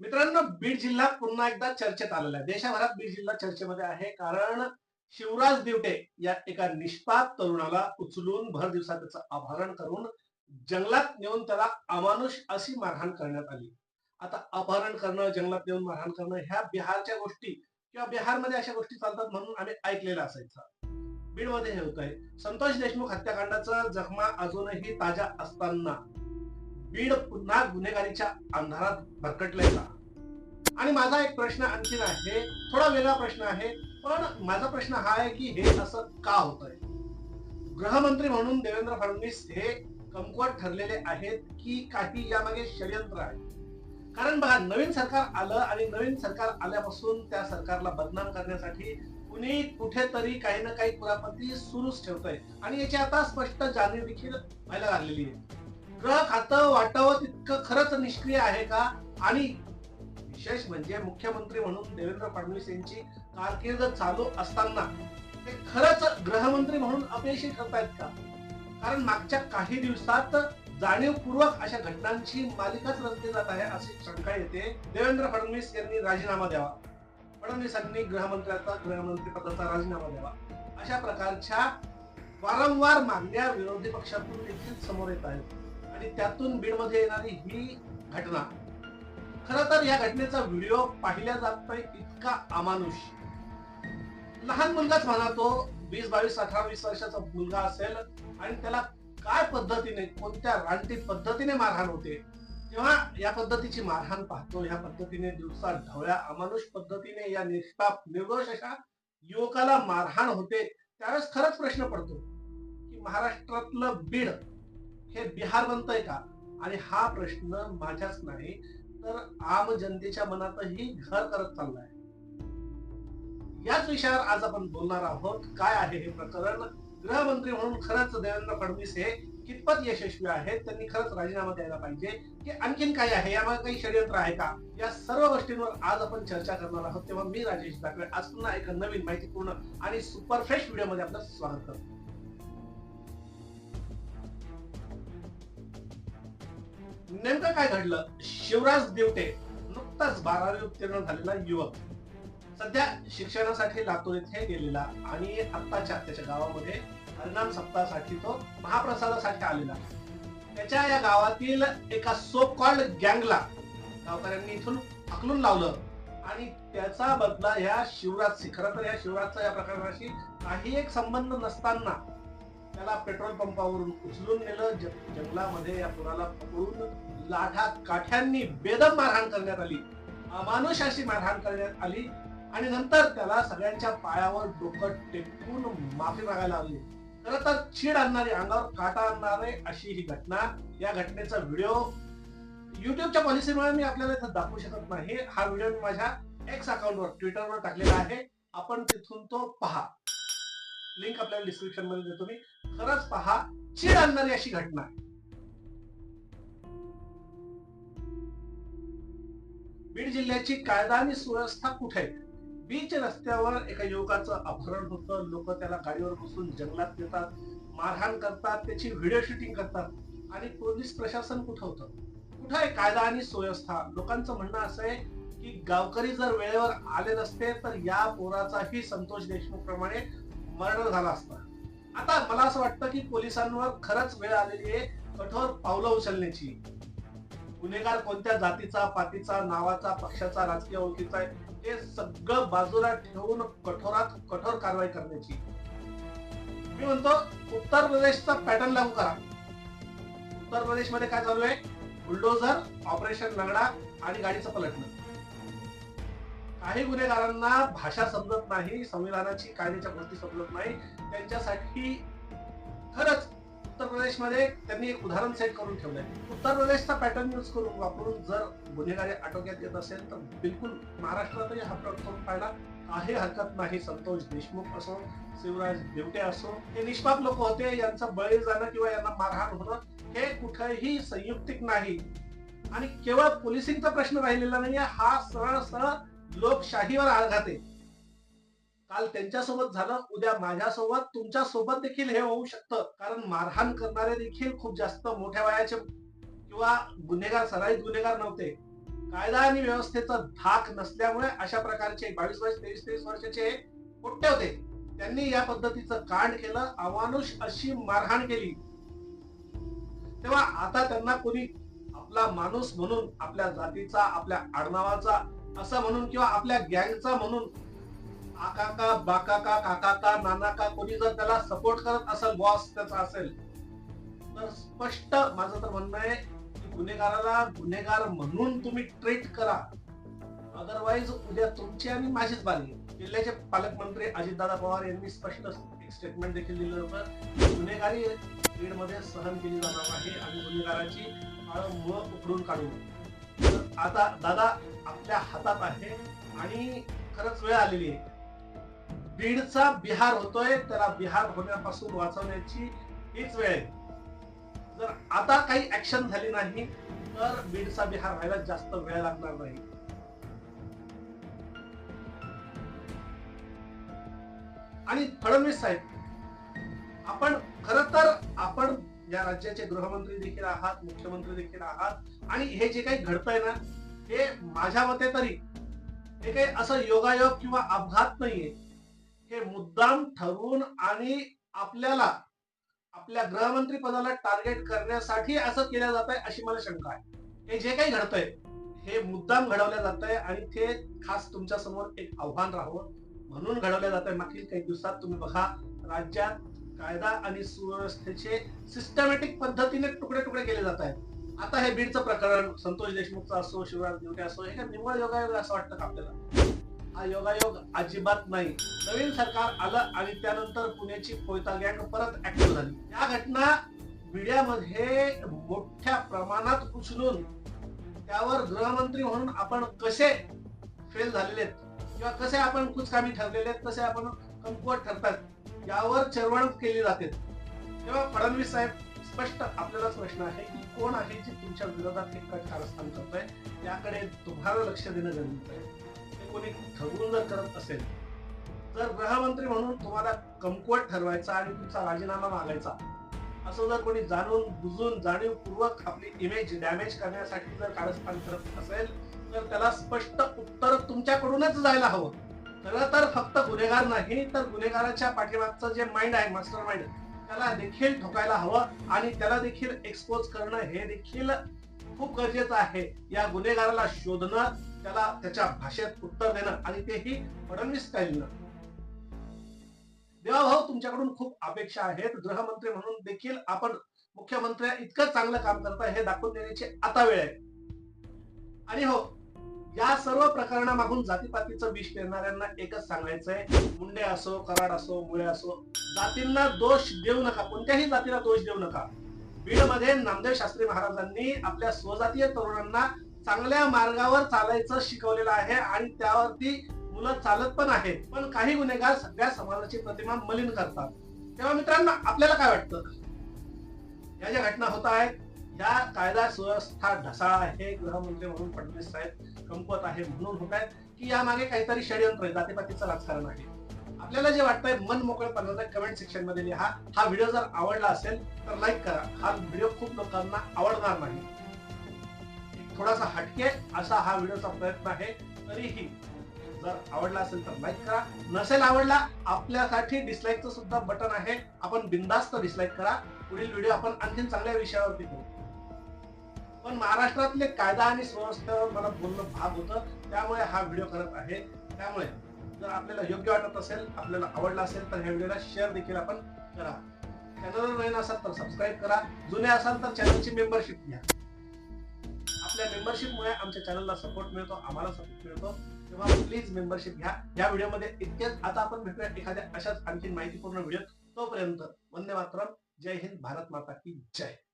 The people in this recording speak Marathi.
मित्रांनो बीड जिल्हा पुन्हा एकदा चर्चेत आलेला आहे. देशभरात बीड जिल्हा चर्चेमध्ये आहे कारण शिवराज दिवटे या एका निष्पाप तरुणाला उचलून भर दिवसात त्याचं अपहरण करून जंगलात नेऊन त्याला अमानुष अशी मारहाण करण्यात आली. आता अपहरण करणं जंगलात नेऊन मारहाण करणं ह्या बिहारच्या गोष्टी किंवा बिहारमध्ये अशा गोष्टी चालतात म्हणून आम्ही ऐकलेलं असायचं. बीडमध्ये हे होत आहे संतोष देशमुख हत्याकांडाचा जखमा अजूनही ताज्या असताना बीड पुन्हा गुन्हेगारीच्या अंधारात भरकटलंय का? आणि माझा एक प्रश्न आणखीन आहे थोडा वेगळा प्रश्न आहे पण माझा प्रश्न हा आहे की हे असं का होत आहे गृहमंत्री म्हणून देवेंद्र फडणवीस हे कमकुवत ठरलेले आहेत की काही यामागे षडयंत्र आहे. कारण बघा नवीन सरकार आलं आणि नवीन सरकार आल्यापासून त्या सरकारला बदनाम करण्यासाठी कुणी कुठेतरी काही ना काही कुरापती सुरूच ठेवतंय. आणि याची आता स्पष्ट जाणीव देखील व्हायला लागलेली आहे. गृह खातं वाटावं तितकं खरंच निष्क्रिय आहे का? आणि विशेष म्हणजे मुख्यमंत्री म्हणून देवेंद्र फडणवीस यांची कारकीर्द चालू असताना ते खरंच गृहमंत्री म्हणून अपयशी ठरतायत का? कारण मागच्या काही दिवसात जाणीवपूर्वक अशा घटनांची मालिकाच रचली जात आहे अशी शंका येते. देवेंद्र फडणवीस यांनी राजीनामा द्यावा. फडणवीसांनी गृहमंत्र्याचा गृहमंत्री पदाचा राजीनामा द्यावा. अशा प्रकारच्या वारंवार मागण्या विरोधी पक्षातून देखील समोर येत आहेत. आणि त्यातून बीडमध्ये येणारी ही घटना. खर तर या घटनेचा व्हिडिओ पाहिल्या जात नाही इतका अमानुष. लहान मुलगाच म्हणा तो वीस बावीस अठरा वीस वर्षाचा मुलगा असेल आणि त्याला काय पद्धतीने कोणत्या रानटीत पद्धतीने मारहाण होते तेव्हा या पद्धतीची मारहाण पाहतो. या पद्धतीने दिवसा ढवळ्या अमानुष पद्धतीने या निष्पाप निर्दोष अशा युवकाला मारहाण होते. त्यावेळेस खरंच प्रश्न पडतो की महाराष्ट्रातलं बीड हे बिहार बनतंय का? आणि हा प्रश्न माझ्याच नाही तर आम जनतेच्या मनातही घर करत चाललाय. याच विषयावर आज आपण बोलणार आहोत काय आहे हे प्रकरण? गृहमंत्री म्हणून खरंच देवेंद्र फडणवीस हे कितपत यशस्वी आहेत त्यांनी खरंच राजीनामा द्यायला पाहिजे की आणखीन काय आहे? यामध्ये काही षडयंत्र आहे का? या सर्व गोष्टींवर आज आपण चर्चा करणार आहोत तेव्हा मी राजेश दाखवे. आज पुन्हा एका नवीन माहितीपूर्ण आणि सुपर फ्रेश व्हिडिओमध्ये आपलं स्वागत करतो. नेमकं काय घडलं? शिवराज देवटे नुकताच बारावी उत्तीर्ण झालेला युवक. सध्या शिक्षणासाठी लातूर येथे गेलेला आणि आत्ताच्या त्याच्या गावामध्ये हरिनाम सप्ताहासाठी तो महाप्रसादासाठी आलेला. त्याच्या या गावातील एका सो कॉल्ड गँगला गावकऱ्यांनी इथून आकलून लावलं आणि त्याचा बदला ह्या शिवराज खरं तर या शिवराजचा या प्रकरणाशी काही एक संबंध नसताना त्याला पेट्रोल पंपावरून उचलून नेलं. जंगलामध्ये या पुराला पकडून लाठा काठ्यांनी बेदम मारहाण करण्यात आली. अमानुष अशी मारहाण करण्यात आली आणि नंतर त्याला सगळ्यांच्या पायावर डोकं टेकून माफी मागायला लागली. खर तर छीड आणणारी अंगावर काटा आणणारे अशी ही घटना. या घटनेचा व्हिडिओ युट्यूबच्या पॉलिसीमुळे मी आपल्याला इथं दाखवू शकत नाही. हा व्हिडिओ मी माझ्या एक्स अकाउंटवर ट्विटरवर टाकलेला आहे. आपण तिथून तो पहा. लिंक आपल्याला डिस्क्रिप्शनमध्ये देतो मी. खरंच पहा चीड आणणारी अशी घटना. आहे. बीड जिल्ह्याची कायदा आणि सुव्यवस्था कुठे? बीच रस्त्यावर एका युवकाचं अपहरण होतं. लोक त्याला गाडीवर बसून जंगलात नेतात मारहाण करतात त्याची व्हिडिओ शूटिंग करतात. आणि पोलीस प्रशासन कुठं होतं? कुठं आहे कायदा आणि सुव्यवस्था? लोकांचं म्हणणं असं आहे की गावकरी जर वेळेवर आले नसते तर या पोराचाही संतोष देशमुख प्रमाणे मर्डर झाला असता. आता मला असं वाटतं की पोलिसांवर खरंच वेळ आलेली आहे कठोर पावलं उचलण्याची. गुन्हेगार कोणत्या जातीचा पातीचा नावाचा पक्षाचा राजकीय ओळखीचा आहे हे सगळं बाजूला ठेवून कठोरात कठोर कारवाई करण्याची. मी म्हणतो उत्तर प्रदेशचा पॅटर्न लागू करा. उत्तर प्रदेशमध्ये काय चालू आहे? बुलडोझर ऑपरेशन लगडा आणि गाडीचं पलटणं. काही गुन्हेगारांना भाषा समजत नाही संविधानाची कायद्याच्या गोष्टी समजत नाही. त्यांच्यासाठी खरंच उत्तर प्रदेशमध्ये त्यांनी एक उदाहरण सेट करून ठेवलंय. उत्तर प्रदेशचा पॅटर्न यूज करून वापरून जर गुन्हेगारी आटोक्यात येत असेल तर बिलकुल महाराष्ट्रातही हा प्रयोग करून पाहिला. काही हरकत नाही संतोष देशमुख असो शिवराज देवटे असो हे निष्पाप लोक होते. यांचं बळी जाणं किंवा यांना मारहाण होणं हे कुठेही संयुक्तिक नाही. आणि केवळ पोलिसिंगचा प्रश्न राहिलेला नाहीये. हा सरळ सरळ लोकशाहीवर आघात आहे. काल त्यांच्यासोबत झालं उद्या माझ्यासोबत तुमच्यासोबत देखील हे होऊ शकतं. कारण मारहाण करणारे देखील खूप जास्त मोठ्या वयाचे किंवा गुन्हेगार सराईत गुन्हेगार नव्हते. कायदा आणि व्यवस्थेचा धाक नसल्यामुळे अशा प्रकारचे बावीस बावीस तेवीस तेवीस वर्षाचे पोट्टे होते. त्यांनी या पद्धतीचं कांड केलं अमानुष अशी मारहाण केली. तेव्हा आता त्यांना कोणी आपला माणूस म्हणून आपल्या जातीचा आपल्या आडनावाचा असं म्हणून किंवा आपल्या गँगचा म्हणून आकाका बाकाका काकाका नानाका कोणी जर त्याला सपोर्ट करत असेल बॉस त्याचा असेल तर स्पष्ट माझं तर म्हणणं आहे की गुन्हेगाराला गुन्हेगार म्हणून तुम्ही ट्रीट करा. अदरवाईज उद्या तुमची आणि माझीच बांधली जिल्ह्याचे पालकमंत्री अजितदादा पवार यांनी स्पष्ट एक स्टेटमेंट देखील दिलं होतं. गुन्हेगारी मध्ये सहन केली जाणार नाही आणि गुन्हेगाराची मुळं उकडून काढू आता दादा आपल्या हातात आहे आणि खरंच वेळ आलेली आहे. बीडचा बिहार होतोय त्याला बिहार होण्यापासून वाचवण्याची हीच वेळ आहे. जर आता काही ऍक्शन झाली नाही तर बीडचा बिहार व्हायला जास्त वेळ लागणार नाही. आणि फडणवीस साहेब आपण खर तर आपण या राज्याचे गृहमंत्री देखील आहात मुख्यमंत्री देखील आहात आणि हे जे काही घडतंय ना हे माझ्या मते तरी हे काही असं योगायोग किंवा अपघात नाहीये. हे मुद्दाम ठरवून आणि आपल्याला आपल्या गृहमंत्री पदाला टार्गेट करण्यासाठी असं केलं जात आहे अशी मला शंका आहे. हे जे काही घडतंय हे मुद्दाम घडवलं जात आहे आणि ते खास तुमच्यासमोर एक आव्हान राहावं. म्हणून घडवलं जात आहे मागील काही दिवसात तुम्ही बघा राज्यात कायदा आणि सुव्यवस्थेचे सिस्टमॅटिक पद्धतीने तुकडे तुकडे केले जात आहेत. आता हे बीडचं प्रकरण संतोष देशमुखचं असो शिवराज दिवटे असो हे काय निव्वळ योगायोग असं वाटतं का आपल्याला? योगायोग अजिबात नाही. नवीन सरकार आलं आणि त्यानंतर पुण्याची कोयता गँग परत ऍक्टिव्ह झाली. या घटना मीडियामध्ये मोठ्या प्रमाणात उचलून त्यावर गृहमंत्री म्हणून आपण कसे फेल झालेले आहेत किंवा कसे आपण कुचकामी ठरलेले आहेत कसे आपण कमकुवत ठरतात यावर चरवणूक केली जाते. तेव्हा फडणवीस साहेब स्पष्ट आपल्यालाच प्रश्न आहे की कोण आहे जे तुमच्या विरोधात हे कट कारस्थान करतोय? याकडे तुम्हाला लक्ष देणं गरजेचं आहे. कोणी ठरवून जर करत असेल तर गृहमंत्री म्हणून तुम्हाला कमकुवत ठरवायचा आणि तुमचा राजीनामा मागायचा असं जर कोणी जाणून बुजून जाणीवपूर्वक आपली इमेज डॅमेज करण्यासाठी जर कारस्थान करत असेल तर त्याला स्पष्ट उत्तर तुमच्याकडूनच जायला हवं. खरं तर फक्त गुन्हेगार नाही तर गुन्हेगाराच्या पाठीमागचं जे माइंड आहे मास्टर माइंड त्याला देखील ठोकायला हवं आणि त्याला देखील एक्सपोज करणं हे देखील खूप गरजेचं आहे. या गुन्हेगाराला शोधणं त्याला त्याच्या भाषेत उत्तर देणं आणि तेही फडणवीस स्टाईलनं देवाभाऊ तुमच्याकडून खूप अपेक्षा आहेत. गृहमंत्री म्हणून देखील आपण मुख्यमंत्री इतकं चांगलं काम करता हे दाखवून देण्याची आता वेळ आहे. आणि हो या सर्व प्रकरणामागून जातीपातीचं विष पेरणाऱ्यांना एकच सांगायचंय. मुंडे असो कराड असो मुळे असो जातींना दोष देऊ नका. कोणत्याही जातीला दोष देऊ नका. बीडमध्ये नामदेव शास्त्री महाराजांनी आपल्या स्वजातीय तरुणांना चांगल्या मार्गावर चालायचं शिकवलेलं आहे आणि त्यावरती मुलं चालत पण आहेत. पण काही गुन्हेगार सगळ्या समाजाची प्रतिमा मलिन करतात. तेव्हा मित्रांनो आपल्याला काय वाटतं? या ज्या घटना होत आहेत या कायदा सुव्यवस्था ढसाळा आहे गृहमंत्री म्हणून फडणवीस साहेब कमकुवत आहे म्हणून होत आहेत की यामागे काहीतरी षडयंत्र आहे जातीपातीचं राजकारण आहे. आपल्याला जे वाटतंय मन मोकळेपणाने कमेंट सेक्शनमध्ये लिहा. हा व्हिडिओ जर आवडला असेल तर लाईक करा. हा व्हिडिओ खूप लोकांना आवडणार नाही. थोडासा हटके असा हा व्हिडिओचा प्रयत्न आहे तरीही जर आवडला असेल तर लाईक करा. नसेल आवडला आपल्यासाठी डिसलाईकचं सुद्धा बटन आहे. आपण बिंदास्त डिसलाईक करा. पुढील व्हिडिओ आपण आणखीन चांगल्या विषयावरती करू पण महाराष्ट्रातले कायदा आणि सुव्यवस्थेवर मला बोलणं भाग होतं त्यामुळे हा व्हिडिओ करत आहे. त्यामुळे जर आपल्याला योग्य वाटत असेल आपल्याला आवडला असेल तर ह्या व्हिडिओला शेअर देखील आपण करा. चॅनलवर नवीन असाल तर सबस्क्राईब करा. जुने असाल तर चॅनलची मेंबरशिप घ्या. आपल्या मेंबरशिपमुळे आमच्या चॅनलला सपोर्ट मिळतो आम्हाला सपोर्ट मिळतो. तेव्हा प्लीज मेंबरशिप घ्या. या व्हिडिओमध्ये इतकेच. आता आपण भेटूया एखाद्या अशाच आणखी माहितीपूर्ण व्हिडिओ तोपर्यंत. वंदे मातरम. जय हिंद. भारत माता की जय.